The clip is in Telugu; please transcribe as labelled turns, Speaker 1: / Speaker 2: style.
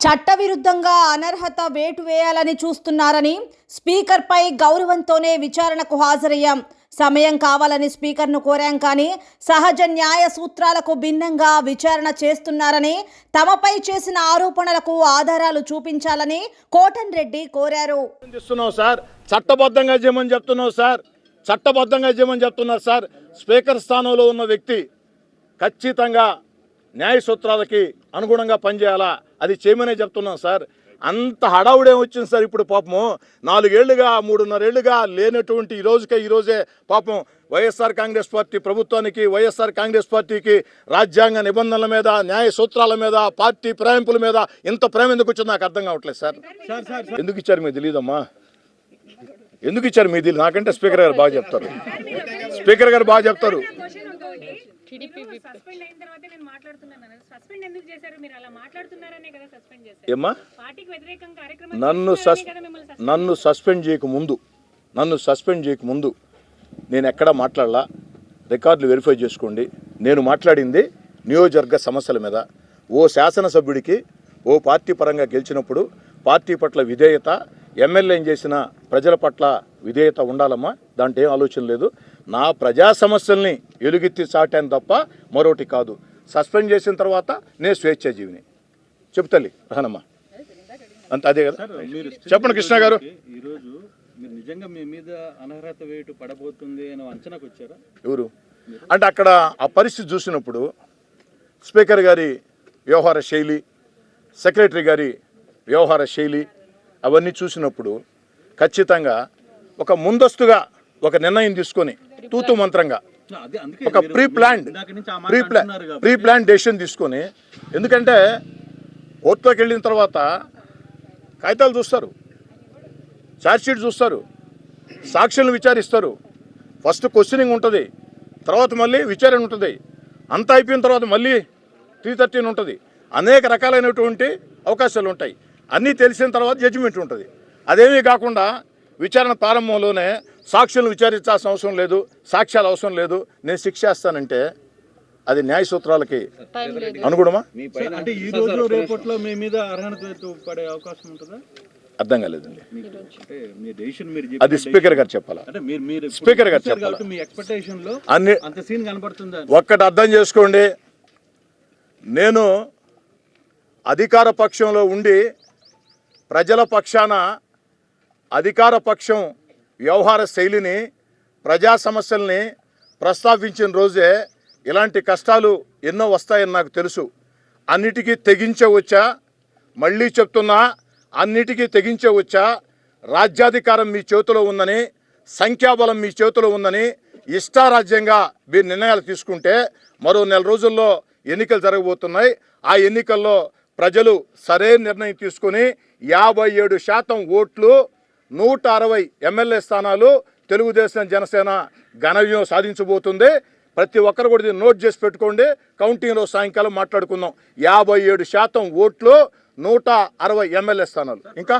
Speaker 1: చట్టవిరుద్ధంగా అనర్హత వేటు వేయాలని చూస్తున్నారని స్పీకర్పై గౌరవంతోనే విచారణకు హాజరయ్యాం. సమయం కావాలని స్పీకర్ను కోరాం కానీ సహజ న్యాయ సూత్రాలకు భిన్నంగా విచారణ చేస్తున్నారని తమపై చేసిన ఆరోపణలకు ఆధారాలు చూపించాలని కోటన్ రెడ్డి కోరారు.
Speaker 2: సార్. చట్టబద్ధంగా చేయమని చెప్తున్నావు సార్. చట్టబద్ధంగా చేయమని చెప్తున్నారు సార్. స్పీకర్ స్థానంలో ఉన్న వ్యక్తి ఖచ్చితంగా న్యాయ సూత్రాలకి అనుగుణంగా పనిచేయాలా? అది చేయమనే చెప్తున్నాం సార్. అంత హడావుడే వచ్చింది సార్ ఇప్పుడు పాపము. నాలుగేళ్ళుగా మూడున్నరేళ్ళుగా లేనటువంటి ఈ రోజుకే ఈ రోజే పాపం వైఎస్ఆర్ కాంగ్రెస్ పార్టీ ప్రభుత్వానికి వైఎస్ఆర్ కాంగ్రెస్ పార్టీకి రాజ్యాంగ నిబంధనల మీద న్యాయ సూత్రాల మీద పార్టీ ప్రేమింపుల మీద ఇంత ప్రేమ ఎందుకు వచ్చిందో నాకు అర్థం కావట్లేదు సార్. ఎందుకు ఇచ్చారు మీకు తెలియదమ్మా ఎందుకు ఇచ్చారు మీ నాకంటే స్పీకర్ గారు బాగా చెప్తారు. స్పీకర్ గారు బాగా చెప్తారు. నన్ను నన్ను సస్పెండ్ చేయక ముందు నన్ను సస్పెండ్ చేయక ముందు నేను ఎక్కడా మాట్లాడలా? రికార్డులు వెరిఫై చేసుకోండి. నేను మాట్లాడింది నియోజకవర్గ సమస్యల మీద. ఓ శాసనసభ్యుడికి ఓ పార్టీ పరంగా గెలిచినప్పుడు పార్టీ పట్ల విధేయత ఎమ్మెల్యే ఏం చేసిన ప్రజల పట్ల విధేయత ఉండాలమ్మా? దాంట్లో ఏం ఆలోచన లేదు. నా ప్రజా సమస్యల్ని ఎలుగెత్తి చాటాను తప్ప మరొకటి కాదు. సస్పెండ్ చేసిన తర్వాత నేను స్వేచ్ఛాజీవిని. చెప్తల్లి రానమ్మా. అంత అదే కదా? చెప్పండి కృష్ణ గారు.
Speaker 3: ఈ రోజు మీరు నిజంగా మీ మీద అనర్హత వేటు పడబోతుంది అని అంచనాకు వచ్చారా?
Speaker 2: ఎవరు? అంటే అక్కడ ఆ పరిస్థితి చూసినప్పుడు స్పీకర్ గారి వ్యవహార శైలి సెక్రటరీ గారి వ్యవహార శైలి అవన్నీ చూసినప్పుడు ఖచ్చితంగా ఒక ముందస్తుగా ఒక నిర్ణయం తీసుకొని తూతు మంత్రంగా ఒక pre planned pre plan pre plan decision తీసుకొని ఎందుకంటే కోర్టులోకి వెళ్ళిన తర్వాత కాగితాలు చూస్తారు ఛార్జ్షీట్ చూస్తారు సాక్షులను విచారిస్తారు. ఫస్ట్ క్వశ్చనింగ్ ఉంటుంది తర్వాత మళ్ళీ విచారణ ఉంటుంది. అంతా అయిపోయిన తర్వాత మళ్ళీ త్రీ థర్టీన్ ఉంటుంది. అనేక రకాలైనటువంటి అవకాశాలు ఉంటాయి. అన్నీ తెలిసిన తర్వాత జడ్జిమెంట్ ఉంటుంది. అదేమీ కాకుండా విచారణ ప్రారంభంలోనే సాక్షులను విచారించాల్సిన అవసరం లేదు సాక్ష్యాలు అవసరం లేదు. నేను శిక్ష చేస్తానంటే అది న్యాయ సూత్రాలకి అనుగుణమా?
Speaker 3: అంటే ఈ రోజు రేపట్లో మీ మీద అర్హత వేటు పడే అవకాశం ఉంటుందా?
Speaker 2: అర్థం కాలేదండి.
Speaker 3: అంటే మీ డెసిషన్ మీరు
Speaker 2: అది స్పీకర్ గారు చెప్పాలా? స్పీకర్ గారు చెప్పాలా?
Speaker 3: కాబట్టి మీ ఎక్స్పెక్టేషన్లో
Speaker 2: అన్ని
Speaker 3: అంత సీన్ కనబడుతుందా
Speaker 2: ఒక్కటి అర్థం చేసుకోండి. నేను అధికార పక్షంలో ఉండి ప్రజల పక్షాన అధికార పక్షం వ్యవహార శైలిని ప్రజా సమస్యల్ని ప్రస్తావించిన రోజే ఇలాంటి కష్టాలు ఎన్నో వస్తాయని నాకు తెలుసు. అన్నిటికీ తెగించే వచ్చా? మళ్ళీ చెప్తున్నా అన్నిటికీ తెగించే వచ్చా? రాజ్యాధికారం మీ చేతిలో ఉందని సంఖ్యాబలం మీ చేతిలో ఉందని ఇష్టారాజ్యంగా మీరు నిర్ణయాలు తీసుకుంటే మరో నెల రోజుల్లో ఎన్నికలు జరగబోతున్నాయి. ఆ ఎన్నికల్లో ప్రజలు సరైన నిర్ణయం తీసుకుని యాభై ఏడు శాతం ఓట్లు నూట అరవై ఎమ్మెల్యే స్థానాలు తెలుగుదేశం జనసేన ఘనవ్యం సాధించబోతుంది. ప్రతి ఒక్కరు కూడా దీన్ని నోట్ చేసి పెట్టుకోండి. కౌంటింగ్లో సాయంకాలం మాట్లాడుకుందాం. యాభై ఏడు శాతం ఓట్లు నూట అరవై ఎమ్మెల్యే స్థానాలు. ఇంకా?